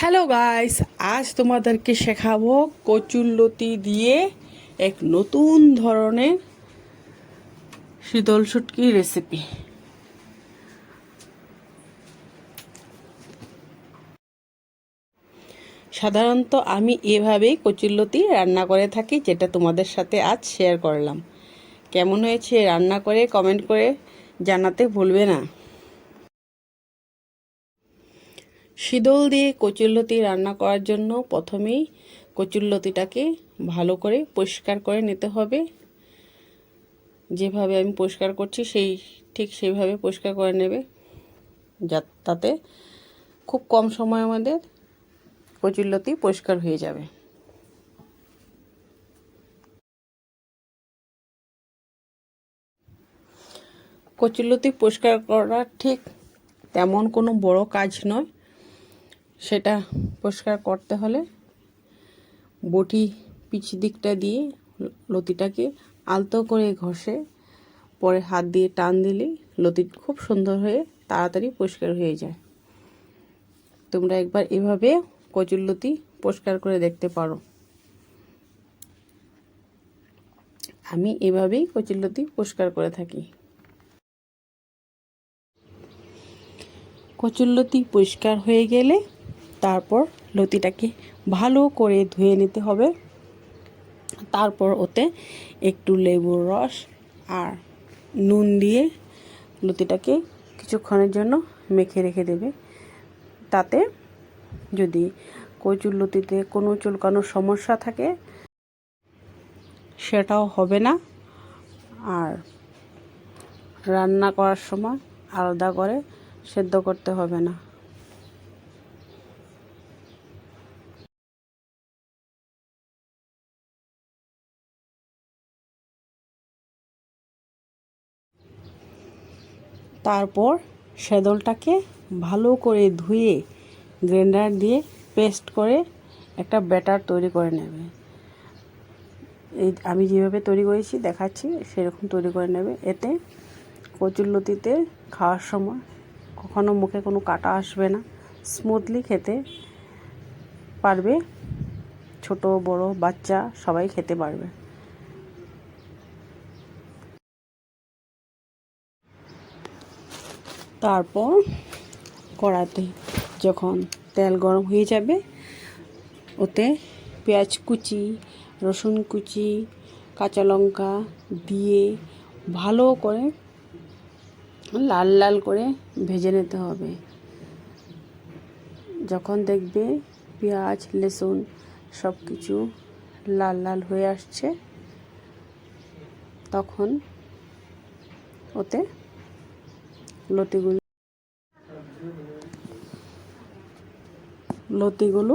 Hello guys আজ তোমাদেরকে শেখাবো কচুরলতি দিয়ে এক নতুন ধরনের শীতল শুটকি রেসিপি সাধারণত আমি এভাবেই কচুরলতি রান্না করে থাকি, যেটা তোমাদের সাথে আজ শেয়ার করলাম। কেমন হয়েছে? রান্না করে কমেন্ট করে জানাতে ভুলবে না। শীতল দিয়ে কচুরলতি রান্না করার জন্য প্রথমেই কচুরলতিটাকে ভালো করে পরিষ্কার করে নিতে হবে। যেভাবে আমি পরিষ্কার করছি সেই ঠিক সেইভাবে পরিষ্কার করে নেবে। যা, তাতে খুব কম সময় আমাদের কচুরলতি পরিষ্কার হয়ে যাবে। কচুরলতি পরিষ্কার করা ঠিক তেমন কোনো বড় কাজ নয়। সেটা পরিষ্কার করতে হলে বটি পিছ দিকটা দিয়ে লতিটাকে আলতো করে ঘষে পরে হাত দিয়ে টান দিলেই লতি খুব সুন্দর হয়ে তাড়াতাড়ি পরিষ্কার হয়ে যায়। তোমরা একবার এভাবে কচুর লতি পরিষ্কার করে দেখতে পারো। আমি এভাবেই কচুরলতি পরিষ্কার করে থাকি। কচুরলতি পরিষ্কার হয়ে গেলে তারপর লতিটাকে ভালো করে ধুয়ে নিতে হবে। তারপর ওতে একটু লেবুর রস আর নুন দিয়ে লতিটাকে কিছুক্ষণের জন্য মেখে রেখে দেবে। তাতে যদি কচুর লতিতে কোনো চুলকানোর সমস্যা থাকে, সেটাও হবে না। আর রান্না করার সময় আলাদা করে সেদ্ধ করতে হবে না। তারপর সেদলটাকে ভালো করে ধুয়ে গ্রাইন্ডার দিয়ে পেস্ট করে একটা ব্যাটার তৈরি করে নেবে। এই আমি যেভাবে তৈরি করেছি, দেখাচ্ছি, সেরকম তৈরি করে নেবে। এতে কচুরলতিতে খাওয়ার সময় কখনো মুখে কোনো কাটা আসবে না। স্মুথলি খেতে পারবে। ছোট, বড়, বাচ্চা সবাই খেতে পারবে। তারপর কড়াতে যখন তেল গরম হয়ে যাবে, ওতে পেঁয়াজ কুচি, রসুন কুচি, কাঁচা লঙ্কা দিয়ে ভালো করে লাল লাল করে ভেজে নিতে হবে। যখন দেখবে পেঁয়াজ লেসুন সব কিছু লাল লাল হয়ে আসছে, তখন ওতে লতিগুলো। লতিগুলো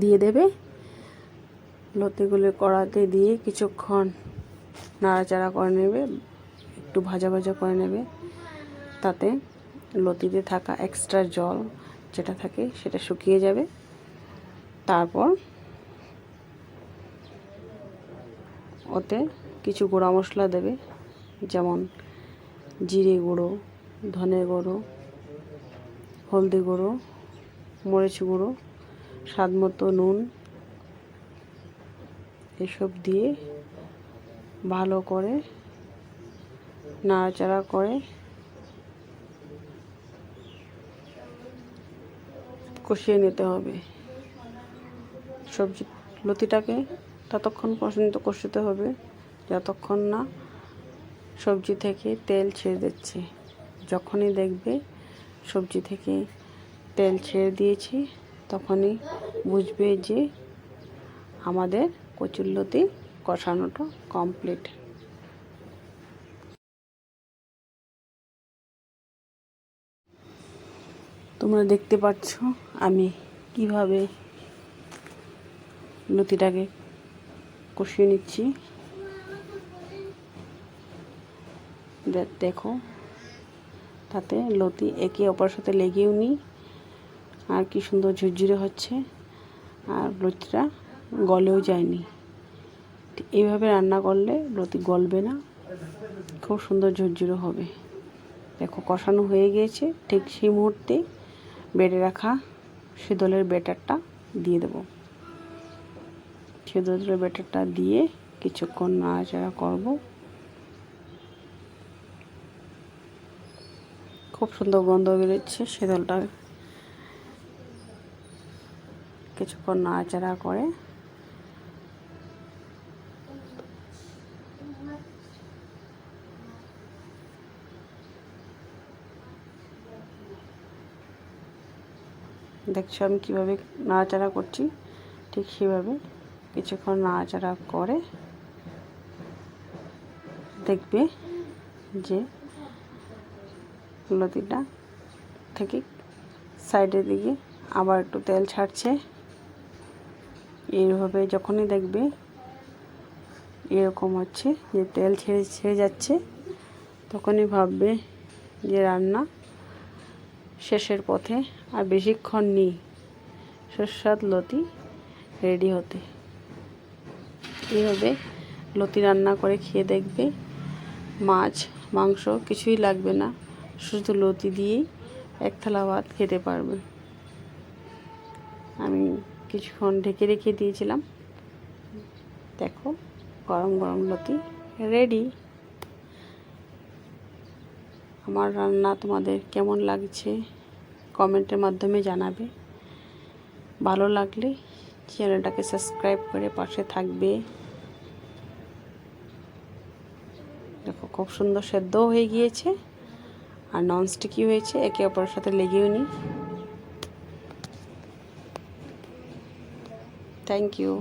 দিয়ে দেবে। লতিগুলো কড়াতে দিয়ে কিছুক্ষণ নাড়াচাড়া করে নেবে, একটু ভাজা ভাজা করে নেবে। তাতে লতিতে থাকা এক্সট্রা জল যেটা থাকে সেটা শুকিয়ে যাবে। তারপর ওতে কিছু গুঁড়া মশলা দেবে, যেমন জিরে গুঁড়ো, ধনে গুঁড়ো, হলদি গুঁড়ো, মরিচ গুঁড়ো, স্বাদ মতো নুন এসব দিয়ে ভালো করে নাড়াচাড়া করে কষিয়ে নিতে হবে। সবজি লতিটাকে ততক্ষণ পর্যন্ত কষতে হবে, যতক্ষণ না সবজি থেকে তেল ছেড়ে দিচ্ছে। যখনই দেখবে সবজি থেকে তেল ছেড়ে দিয়েছি, তখনই বুঝবে যে আমাদের কচুরলতি কষানোটা কমপ্লিট তোমরা দেখতে পাচ্ছ আমি কীভাবে লতিটাকে কষিয়ে নিচ্ছি। দেখো। তাতে লতি একে অপরের সাথে লেগেও নি। আর কি সুন্দর ঝুরঝুরে হচ্ছে। আর লতিটা গলেও যায়নি। এইভাবে রান্না করলে লতি গলবে না। খুব সুন্দর ঝুরঝুরে হবে। দেখো, কষানো হয়ে গিয়েছে। ঠিক সেই মুহূর্তে বেড়ে রাখা শীতলের ব্যাটারটা দিয়ে দেবো। শীতলের ব্যাটারটা দিয়ে কিছুক্ষণ নাড়াচাড়া করব। খুব সুন্দর গন্ধ বেরোচ্ছে শীতলটা কিছুক্ষণ নাড়াচাড়া করে। দেখছ আমি কীভাবে নাড়াচাড়া করছি? ঠিক সেভাবে। কিছুক্ষণ নাড়াচাড়া করে দেখবে যে লতিটা থেকে সাইডের দিকে আবার একটু তেল ছাড়ছে। এইভাবে যখনই দেখবে এরকম হচ্ছে যে তেল ছেড়ে ছেড়ে যাচ্ছে, তখনই ভাববে যে রান্না শেষের পথে আর বেশিক্ষণ নেই। সুস্বাদ লতি রেডি হতে। এইভাবে লতি রান্না করে খেয়ে দেখবে মাছ, মাংস কিছুই লাগবে না। শুধু লতি দিয়েই এক থালা ভাত খেতে পারবে। আমি কিছুক্ষণ ঢেকে রেখে দিয়েছিলাম। দেখো, গরম গরম লতি রেডি আমার রান্না তোমাদের কেমন লাগছে কমেন্টের মাধ্যমে জানাবে। ভালো লাগলে চ্যানেলটাকে সাবস্ক্রাইব করে পাশে থাকবে। দেখো, খুব সুন্দর সেদ্ধও হয়ে গিয়েছে। আর ননস্টিকি হয়েছে একে অপরের সাথে লেগেও নি। Thank you